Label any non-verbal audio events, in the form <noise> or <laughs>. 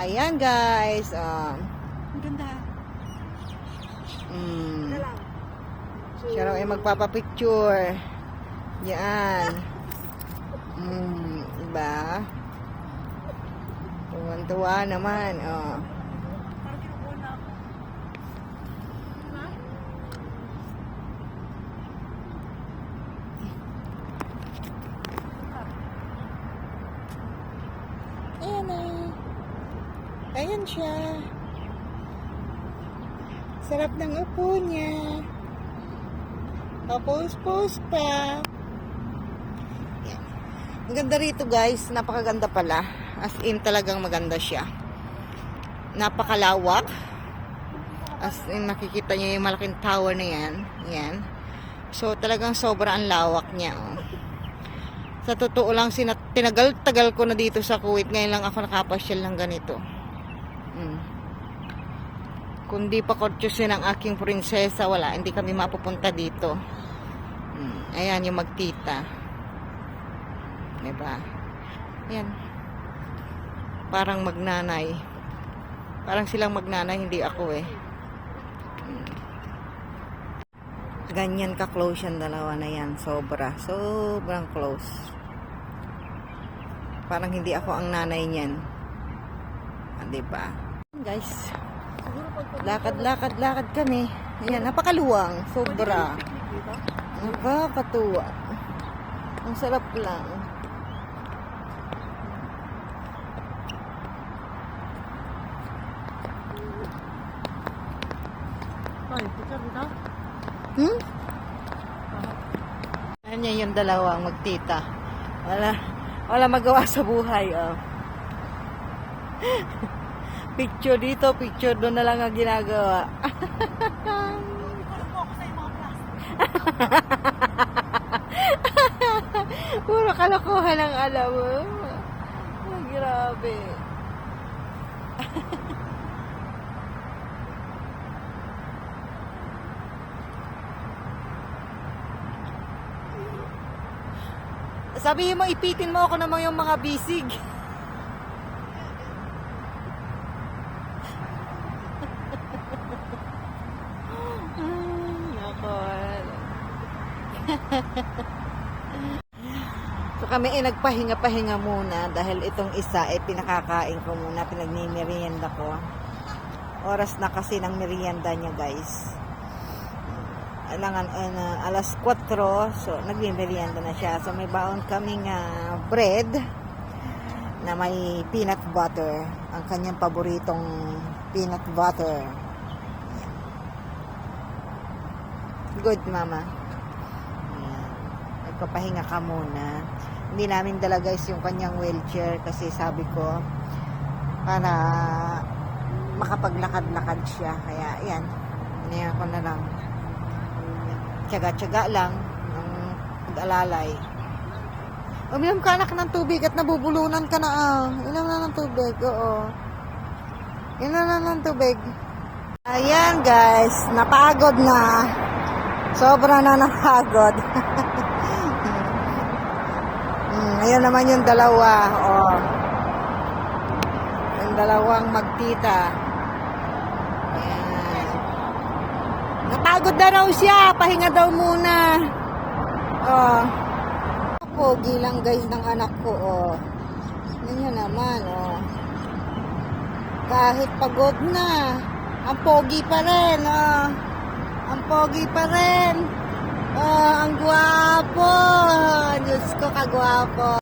Ayan guys. Um, Ang ganda. mm, lang. siya raw ay magpapapicture. Yan. Mm, diba? Tuwan-tuwa naman. Oh. Parang kinukuha na ako. Ha? Ayan na. Ayan siya. Sarap ng upo niya. Papos-pos pa. Ang ganda rito guys. Napakaganda pala. As in talagang maganda siya. Napakalawak. As in nakikita niyo yung malaking tower na yan. Yan. So talagang sobra ang lawak niya. Oh. Sa totoo lang, sina- tinagal-tagal ko na dito sa Kuwait. Ngayon lang ako nakapasyal ng ganito. Mm. Kung di pa kotsusin ang aking prinsesa, wala. Hindi kami mapupunta dito. Mm. Ayan, yung magtita. Diba? Ayan. Parang magnanay. Parang silang magnanay, hindi ako eh. Mm. Ganyan ka-close yung dalawa na yan. Sobra. Sobrang close. Parang hindi ako ang nanay niyan. Ah, diba? Guys, Siguro pag lakad-lakad lakad kami. Ayan, napakaluwang. Sobra. Nakakatuwa. Ang sarap lang. Hmm? Ayan yan yung dalawang magtita. Wala, wala magawa sa buhay. Oh. <laughs> picture dito, picture doon na lang ang ginagawa. <laughs> Puro kalokohan ang alam mo. Ay, grabe. <laughs> Sabihin mo, ipitin mo ako naman yung mga bisig. <laughs> Ay, nako. So kami ay nagpahinga-pahinga muna dahil itong isa ay pinakakain ko muna, pinagnimerienda ko. Oras na kasi ng merienda niya guys. Alangan, uh, alas 4, so nagmimerienda na siya. So may baon kaming ah, bread na may peanut butter. Ang kanyang paboritong peanut butter. Good, mama. Nagpapahinga ka muna. Hindi namin dala guys yung kanyang wheelchair kasi sabi ko para makapaglakad-lakad siya. Kaya ayan, iniyan ko na lang. Tiyaga-tiyaga lang ng pag-alalay. Uminom ka anak ng tubig at nabubulunan ka na ah. Inom na ng tubig, oo. Inom na ng tubig. Ayan guys, napagod na. Sobra na napagod. <laughs> Ayan naman yung dalawa. Oh. Yung dalawang magtita. Ayan. Napagod na raw siya. Pahinga daw muna. Oh. Pogi lang guys ng anak ko. Oh. Yan naman. Oh. Kahit pagod na. Ang pogi pa rin. Oh. Ang pogi pa rin. Oh, ang gwapo. Diyos ko, kagwapo.